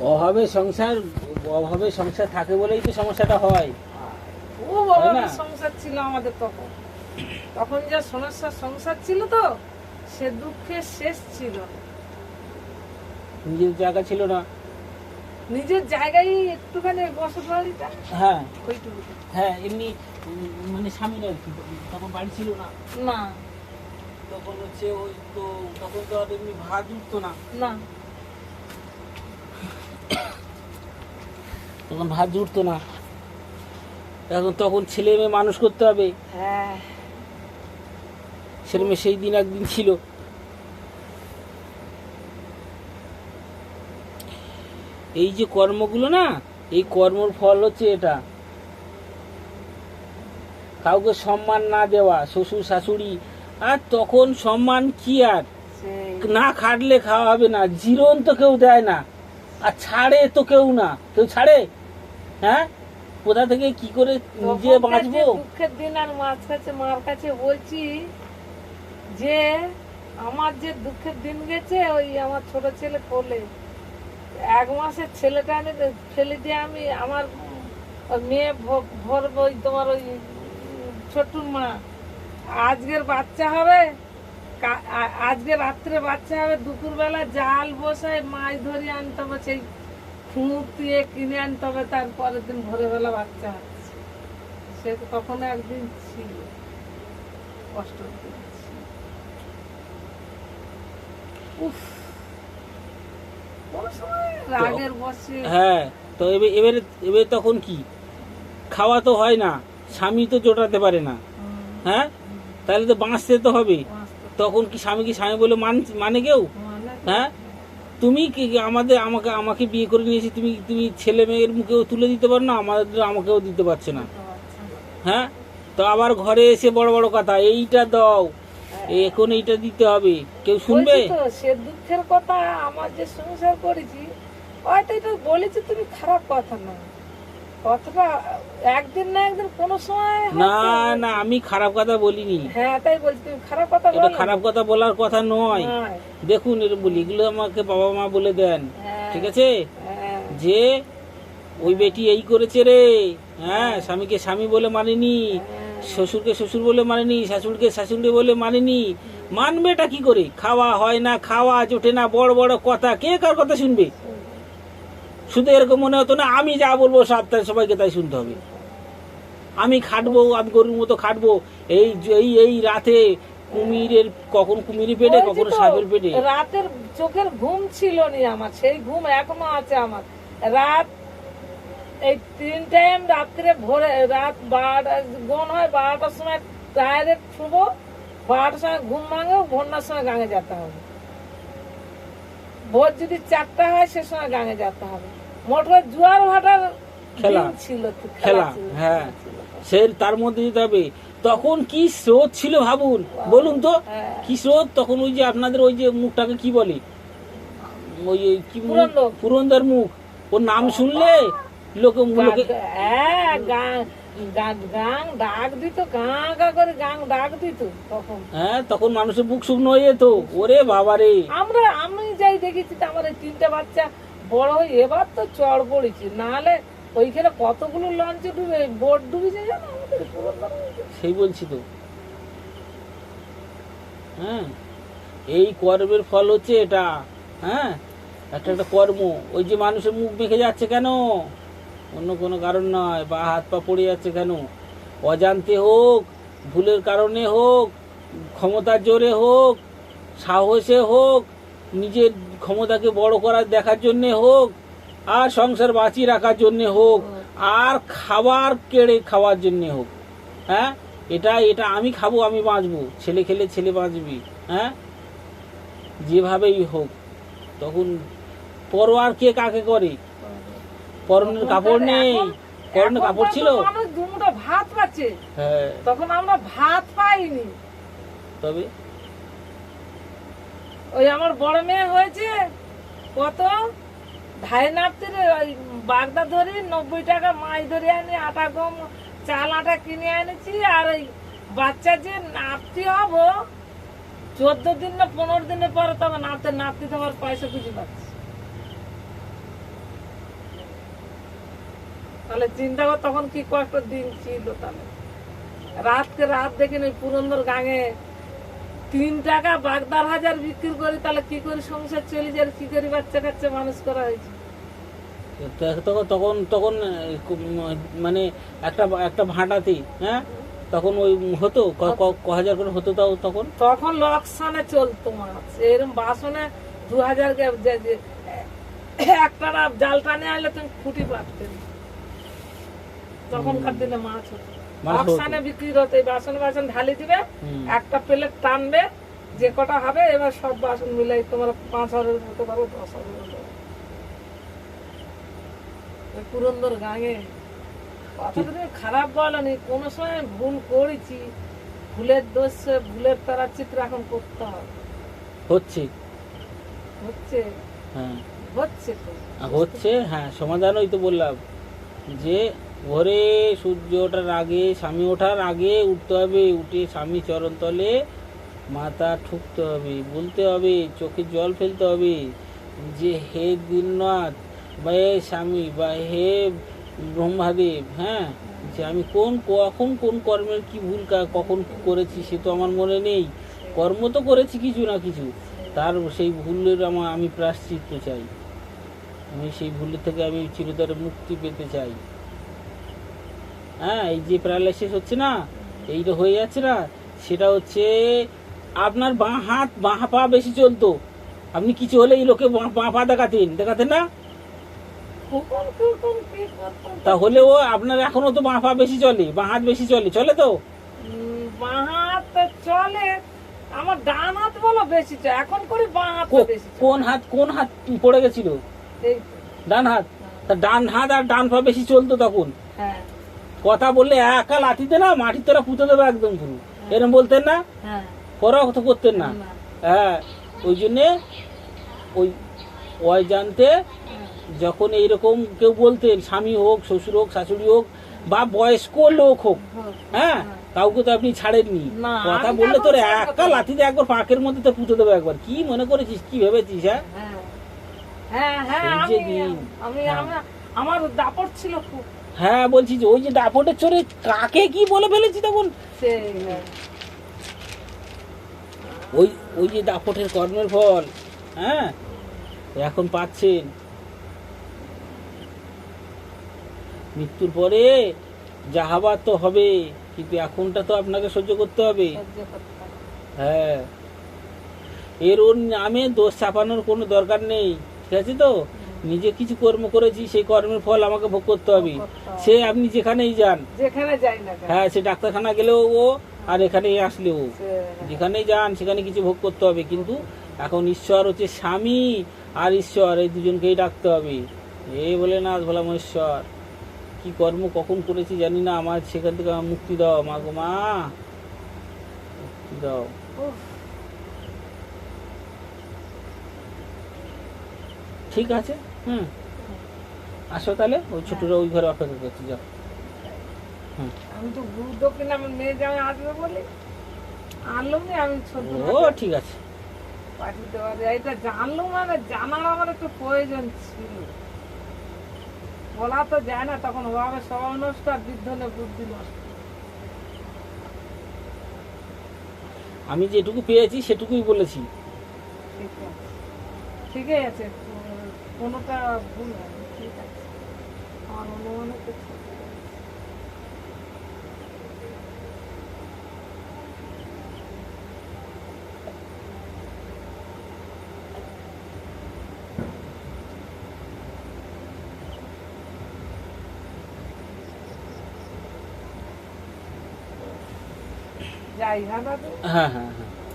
অভাবে সংসার অভাবে সংসার থাকে বলেই তো সমস্যাটা হয়। হয় না? সংসার ছিল আমাদের তখন। তখন যা সমস্যার সংসার ছিল তো সে দুঃখের শেষ ছিল। নিজের জায়গা ছিল না। নিজের জায়গায় একটুখানি বসত বাড়িটা? হ্যাঁ। ওইটুকু হ্যাঁ এমনি মানে স্বামীর আর কি তখন বাড়ি ছিল না। না। তখন হচ্ছে ওই তো তখন তো আর এমনি ভাত উঠতো না। না। তখন ভাত জুটতো না। এখন তখন ছেলে মেয়ে মানুষ করতে হবে। হ্যাঁ। ছেলে মেয়ে সেই দিন একদিন ছিল। এই যে কর্মগুলো না এই কর্মর ফল হচ্ছে এটা। কাউকে সম্মান না দেওয়া শ্বশুর শাশুড়ি আর তখন সম্মান কি আর? না খাটলে খাওয়া হবে না জিরন তো কেউ দেয় না আর ছাড়ে তো কেউ না। কেউ ছাড়ে? হ্যাঁ? কোথা থেকে কি করে নিজে বাঁচবো? দুঃখের দিন আর মার কাছে মার কাছে বলছি যে আমার যে দুঃখের দিন গেছে ওই আমার ছোট ছেলে কোলে। এক মাসের ছেলেটা দে- ফেলে দিয়ে আমি আমার মেয়ে ভোর ওই তোমার ওই ছোট্টুর মা। আজকের বাচ্চা হবে আজকে রাত্রে বাচ্চা হবে দুপুরবেলা জাল বসায় মাছ ধরে আনতে হবে সেই খুঁত দিয়ে কিনে আনতে হবে তারপরের দিন ভোরবেলা বাচ্চা হচ্ছে সে তো তখন একদিন ছিল। কষ্ট উফ। রাগের বসে। হ্যাঁ তো এবার এবারে এবারে তখন কি? খাওয়া তো হয় না স্বামী তো জোটাতে পারে না। হ্যাঁ? তাহলে তো বাঁচতে তো হবে। তখন কি স্বামী কি স্বামী বলে মান মানে কেউ? হ্যাঁ? তুমি কি আমাদের আমাকে আমাকে বিয়ে করে নিয়েছি তুমি তুমি ছেলে মেয়ের মুখেও তুলে দিতে পারো না আমাদের আমাকেও দিতে পারছে না। হ্যাঁ? তো আবার ঘরে এসে বড় বড় কথা এইটা দাও এখন এইটা দিতে হবে। কেউ শুনবে? সে দুঃখের কথা আমার যে সংসার করেছি হয়তো এটা বলেছে তুমি খারাপ কথা না একদিন না একদিন কোনো সময় না না আমি খারাপ কথা বলিনি। হ্যাঁ তাই বলছি খারাপ কথা এটা খারাপ কথা বলার কথা নয়। দেখুন এটা বলি এগুলো আমাকে বাবা মা বলে দেন হ্যাঁ, ঠিক আছে? হ্যাঁ, যে ওই বেটি এই করেছে রে। হ্যাঁ স্বামীকে স্বামী বলে মানেনি। শ্বশুরকে শ্বশুর বলে মানেনি শাশুড়িকে শাশুড়ি বলে মানেনি। মানবেটা কি করে? খাওয়া হয় না খাওয়া জোটে না বড় বড় কথা কে কার কথা শুনবে? শুধু এরকম মনে হতো না আমি যা বলব সব তাই সবাইকে তাই শুনতে হবে। আমি খাটবো আমি গরুর মতো খাটবো এই এই এই রাতে কুমিরের কখন কুমিরি পেটে কখন সাপের পেটে? রাতের চোখের ঘুম ছিল নি আমার সেই ঘুম এখনও আছে আমার। রাত এই তিন টাইম রাত্রে ভোরে রাত বারোটা গন হয় বারোটার সময় ডাইরেক্ট শুবো বারোটার সময় ঘুম ভাঙে ভোরনার সময় গাঙে যেতে হবে। ভোর যদি চারটা হয় সে সময় গাঙে যেতে হবে। মোটর জোয়ার ভাটার খেলা। ছিল খেলা হ্যাঁ। সে তার মধ্যে দিতে হবে তখন কি স্রোত ছিল ভাবুন বলুন তো হ্যাঁ। কি স্রোত তখন ওই যে আপনাদের ওই যে মুখটাকে কি বলে ওই কি? পুরন্দর। মুখ ওর নাম শুনলে লোকে লোকে হ্যাঁ গা- গাং ডাক দিত গাঁ গা করে গাং ডাক দিত তখন হ্যাঁ তখন মানুষের বুক শুকনো হয়ে যেত ওরে বাবারে আমরা আমি যাই দেখেছি আমার এই তিনটে বাচ্চা বড় হয়ে এবার তো চড় পড়েছে। নাহলে ওইখানে কতগুলো লঞ্চে ডুবে বোট ডুবেছে জানো? আমাদের সেই বলছি তো। হ্যাঁ? এই কর্মের ফল হচ্ছে এটা। হ্যাঁ? একটা একটা কর্ম। ওই যে মানুষের মুখ বেঁকে যাচ্ছে কেন? অন্য কোনো কারণ নয়। বা হাত পা পড়ে যাচ্ছে কেন? অজান্তে হোক, ভুলের কারণে হোক, ক্ষমতার জোরে হোক, সাহসে হোক নিজের ক্ষমতাকে বড় করার দেখার জন্যে হোক আর সংসার বাঁচিয়ে রাখার জন্যে হোক আর খাবার কেড়ে খাওয়ার জন্যে হোক হ্যাঁ? এটা এটা আমি খাব আমি বাঁচবো। ছেলে খেলে ছেলে বাঁচবি হ্যাঁ? যেভাবেই হোক তখন পরোয়ার কে কাকে করে? পরনের কাপড় নেই। পরনের কাপড় ছিল? ভাত পাচ্ছে। হ্যাঁ। তখন আমরা ভাত পাইনি। তবে? ওই আমার বড় মেয়ে হয়েছে, কত? ধাই নাপতে ওই বাগদা ধরি, নব্বই টাকা মাছ ধরে আনি, আটা গম, চাল, আটা কিনে এনেছি, আর ওই বাচ্চা যে নাপতি হব, চোদ্দ দিন না পনেরো দিনের পরে তবে নাপতে নাপতে তোমার পয়সা খুঁজে পাচ্ছি। তাহলে চিন্তা কর, তখন কি কষ্ট দিন ছিল তাহলে। রাতকে রাত দেখিনি পুরন্দর গাঙে তিন টাকা বাগদার হাজার বিক্রি করি তাহলে কি করে সংসার চলে যায় কি করে বাচ্চা কাচ্চা মানুষ করা হয়েছে? তখন তখন তখন মানে একটা একটা ভাঁটাতে হ্যাঁ? তখন ওই হতো ক- হাজার করে হতো তাও তখন? তখন লকসানে চলতো মাছ। এরকম বাসনে দু হাজার একটা জাল টানে আনলে তুমি খুঁটি পারতে তখনকার দিনে মাছ হতো। মাছ বিক্রি হতো এই বাসন বাসন ঢালি দিবে একটা প্লেট টানবে যে কটা হবে এবার সব বাসন মিলাই তোমার পাঁচ হাজারের হতে পারো দশ হাজারের হতে পুরন্দর গাঙে। কথা তুমি খারাপ বলনি কোনো সময় ভুল করেছি। ভুলের দোষ ভুলের তারা চিত্র এখন করতে হবে। হচ্ছে। হচ্ছে? হ্যাঁ। হচ্ছে হচ্ছে হ্যাঁ সমাধান ওই তো বললাম। যে ভোরে সূর্য ওঠার আগে, স্বামী ওঠার আগে উঠতে হবে, উঠে স্বামী চরণ তলে মাথা ঠুকতে হবে, বলতে হবে, চোখে জল ফেলতে হবে। যে হে দিননাথ বা হে স্বামী, বা হে ব্রহ্মাদেব হ্যাঁ? যে আমি কোন, কখন কোন কর্মের কি ভুল কখন করেছি সে তো আমার মনে নেই। কর্ম তো করেছি কিছু না কিছু। তার সেই ভুলের আমার আমি প্রাশ্চিত্য চাই। আমি সেই ভুলের থেকে আমি চিরতরে মুক্তি পেতে চাই। হ্যাঁ এই যে প্যারালাইসিস হচ্ছে না এইটা হয়ে যাচ্ছে না সেটা হচ্ছে আপনার বাঁ হাত বাঁ পা বেশি চলতো। আপনি কিছু হলে এই লোকে বাঁ পা দেখাতেন দেখাতেন না? করতাম তাহলেও আপনার এখনও তো বাঁ পা বেশি চলে বাঁ হাত বেশি চলে চলে তো? বাঁ হাত চলে আমার ডান হাত বলো বেশি চলে এখন করি বাঁ হাত বেশি কোন হাত কোন হাত পড়ে গেছিল? ডান হাত তা ডান হাত আর ডান পা বেশি চলতো তখন? হ্যাঁ। কথা বললে একা লাঠিতে না মাটির তোরা পুঁতে দেবে একদম পুরো এরম বলতেন না? হ্যাঁ। পরাও তো করতেন না। না, হ্যাঁ ওই জন্যে ওই ওই জানতে হ্যাঁ, যখন এইরকম কেউ বলতেন স্বামী হোক শ্বশুর হোক শাশুড়ি হোক বা বয়স্ক লোক হোক। হ্যাঁ কাউকে তো আপনি ছাড়েননি। কথা বললে তোর একা। লাঠিতে একবার পাকের মধ্যে তোর পুঁতে দেবে একবার। কি মনে করেছিস? কি ভেবেছিস হ্যাঁ? হ্যাঁ। হ্যাঁ হ্যাঁ হ্যাঁ। আমার দাপট ছিল খুব। হ্যাঁ বলছি যে ওই যে ডাপটের চোরে কাকে কি বলে ফেলেছি তখন? হ্যাঁ। ওই ওই যে দাপটের কর্মের ফল হ্যাঁ? এখন পাচ্ছেন। মৃত্যুর পরে যা হবার তো হবে কিন্তু এখনটা তো আপনাকে সহ্য করতে হবে। সহ্য করতে হবে। হ্যাঁ। এর ওর নামে দোষ চাপানোর কোনো দরকার নেই ঠিক আছে তো? নিজে কিছু কর্ম করেছি সেই কর্মের ফল আমাকে ভোগ করতে হবে। সে আপনি যেখানেই যান। যেখানে যাই না হ্যাঁ সে ডাক্তারখানা গেলেও ও আর এখানে আসলেও যেখানেই যান সেখানে কিছু ভোগ করতে হবে। কিন্তু এখন ঈশ্বর হচ্ছে স্বামী আর ঈশ্বর এই দুজনকেই ডাকতে হবে। এ বলে না ভোলা মহেশ্বর কি কর্ম কখন করেছি জানি না আমার সেখান থেকে আমার মুক্তি দাও। মা গো মা মুক্তি দাও। ঠিক আছে হুম। আসো তাহলে ওই ছোটরা ওই ঘরে অপেক্ষা করছি যাও। আমি তো আমার মেয়ে জামাই আসবে বলে। আনলাম আমি ছোট ও ঠিক আছে। পাঠিয়ে দেওয়া যায়। এটা মানে জানার আমার একটু প্রয়োজন ছিল। বলা তো যায় না তখন ওভাবে স্বভাব নষ্ট আর বুদ্ধি নষ্ট। আমি যেটুকু পেয়েছি সেটুকুই বলেছি। ঠিক আছে। ঠিকই আছে কোনোটা ভুল হয়নি ঠিক আছে। আমার অনুমানে তো যাই হ্যাঁ হ্যাঁ হ্যাঁ।